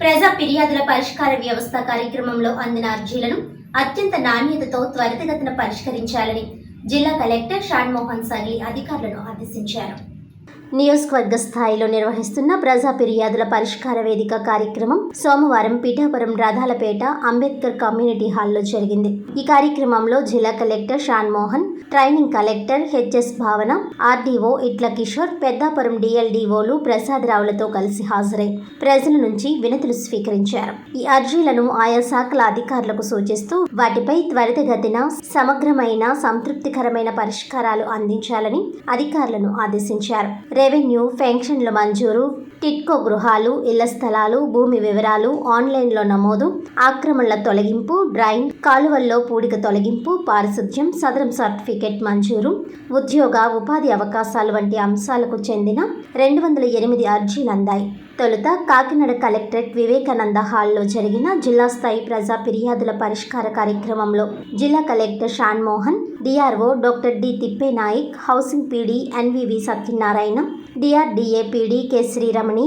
ప్రజా ఫిర్యాదుల పరిష్కార వ్యవస్థ కార్యక్రమంలో అందిన అర్జీలను అత్యంత నాణ్యతతో త్వరితగతిన పరిష్కరించాలని జిల్లా కలెక్టర్ షాన్మోహన్ సర్లీ అధికారులను ఆదేశించారు. నియోజకవర్గ స్థాయిలో నిర్వహిస్తున్న ప్రజా ఫిర్యాదుల పరిష్కార వేదిక కార్యక్రమం సోమవారం పిఠాపురం రథాలపేట అంబేద్కర్ కమ్యూనిటీ హాల్లో జరిగింది. ఈ కార్యక్రమంలో జిల్లా collector Shan Mohan training collector HS Bhavana RDO Itla Kishore Peddapuram డిఎల్డీఓలు ప్రసాదరావులతో కలిసి హాజరై ప్రజల నుంచి వినతులు స్వీకరించారు. ఈ అర్జీలను ఆయా శాఖల అధికారులకు సూచిస్తూ వాటిపై త్వరితగతిన సమగ్రమైన సంతృప్తికరమైన పరిష్కారాలు అందించాలని అధికారులను ఆదేశించారు. రెవెన్యూ పెన్షన్ల మంజూరు టిట్కో గృహాలు ఇళ్ళ స్థలాలు భూమి వివరాలు ఆన్లైన్లో నమోదు ఆక్రమణల తొలగింపు డ్రాయింగ్ కాలువల్లో పూడిక తొలగింపు పారిశుధ్యం సదరం సర్టిఫికెట్ మంజూరు ఉద్యోగ ఉపాధి అవకాశాలు వంటి అంశాలకు చెందిన రెండు వందల ఎనిమిది అర్జీలు అందాయి. తొలుత కాకినాడ కలెక్టరేట్ వివేకానంద హాల్లో జరిగిన జిల్లా స్థాయి ప్రజా ఫిర్యాదుల పరిష్కార కార్యక్రమంలో జిల్లా collector Shan Mohan DRO doctor D Thippenayak housing PD NVV Satyanarayana DRDA PD K Sriramani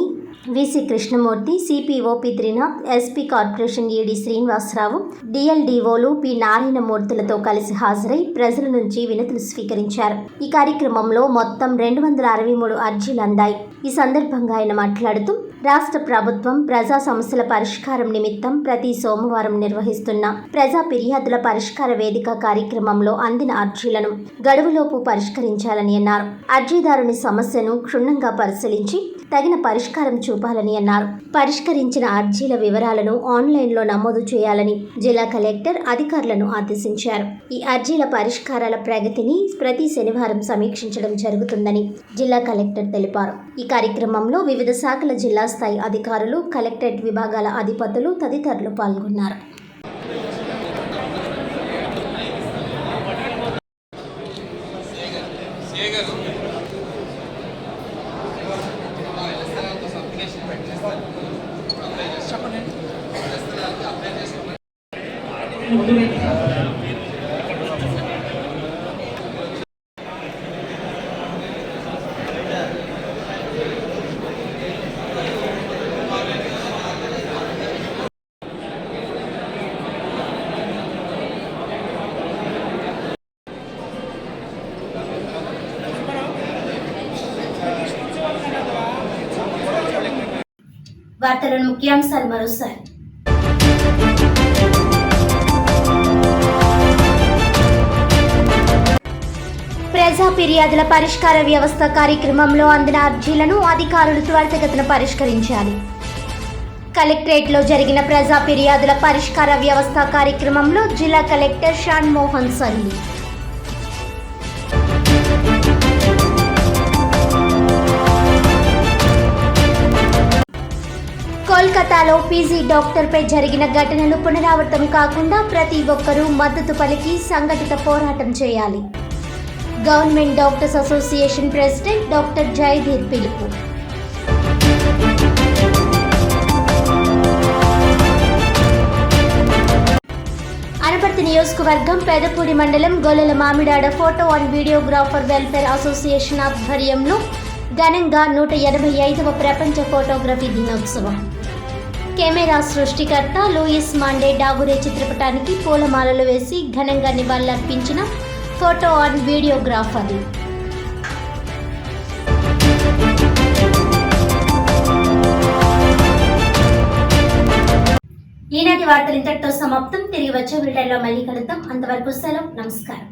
VC Krishnamurthy CPO P Trinath SP corporation ED Srinivasarao డిఎల్డిఓలు P నారాయణమూర్తులతో కలిసి హాజరై ప్రజల నుంచి వినతులు స్వీకరించారు. ఈ కార్యక్రమంలో మొత్తం రెండు వందల అరవై మూడు అర్జీలు అందాయి. ఈ సందర్భంగా ఆయన మాట్లాడుతూ రాష్ట్ర ప్రభుత్వం ప్రజా సమస్యల పరిష్కారం నిమిత్తం ప్రతి సోమవారం నిర్వహిస్తున్న ప్రజా ఫిర్యాదుల పరిష్కార వేదిక కార్యక్రమంలో అందిన అర్జీలను గడువులోపు పరిష్కరించాలని అన్నారు. అర్జీదారుని సమస్యను క్షుణ్ణంగా పరిశీలించి తగిన పరిష్కారం చూపాలని అన్నారు. పరిష్కరించిన అర్జీల వివరాలను ఆన్లైన్లో నమోదు చేయాలని జిల్లా కలెక్టర్ అధికారులను ఆదేశించారు. ఈ అర్జీల పరిష్కారాల ప్రగతిని ప్రతి శనివారం సమీక్షించడం జరుగుతుందని జిల్లా కలెక్టర్ తెలిపారు. ఈ కార్యక్రమంలో వివిధ శాఖల జిల్లా స్థాయి అధికారులు కలెక్టరేట్ విభాగాల అధిపతులు తదితరులు పాల్గొన్నారు. వార్తలను ముఖ్యాంశాలు మరోసారి. ప్రజా ఫిర్యాదుల పరిష్కార వ్యవస్థ కార్యక్రమంలో అందిన అర్జీలను అధికారులు త్వరితగతిన పరిష్కరించాలి. కలెక్టరేట్లో జరిగిన ప్రజా ఫిర్యాదుల పరిష్కార వ్యవస్థ కార్యక్రమంలో జిల్లా కలెక్టర్ షాన్ మోహన్ సల్లి కోల్కతాలో పీజీ డాక్టర్పై జరిగిన ఘటనలు పునరావృతం కాకుండా ప్రతి ఒక్కరూ మద్దతు పలికి సంఘటిత పోరాటం చేయాలి. Government doctors association president doctor Jayadheer పిలుపు. అనపర్తి నియోజకవర్గం పెదపూడి మండలం Gollala Mamidada photo and videographer welfare association ఆధ్వర్యంలో ఘనంగా నూట ఎనభై ఐదవ ప్రపంచ ఫోటోగ్రఫీ దినోత్సవం. కెమెరా సృష్టికర్త లూయిస్ మాండే డాగురే చిత్రపటానికి పూలమాలలు వేసి ఘనంగా నివాళులర్పించిన ఫోటో అండ్ వీడియోగ్రాఫర్. ఈనాటి వార్తలు ఇంతటితో సమాప్తం. తిరిగి వచ్చే బ్రిటన్లో మళ్ళీ కలుద్దాం. అంతవరకు సెలవు. నమస్కారం.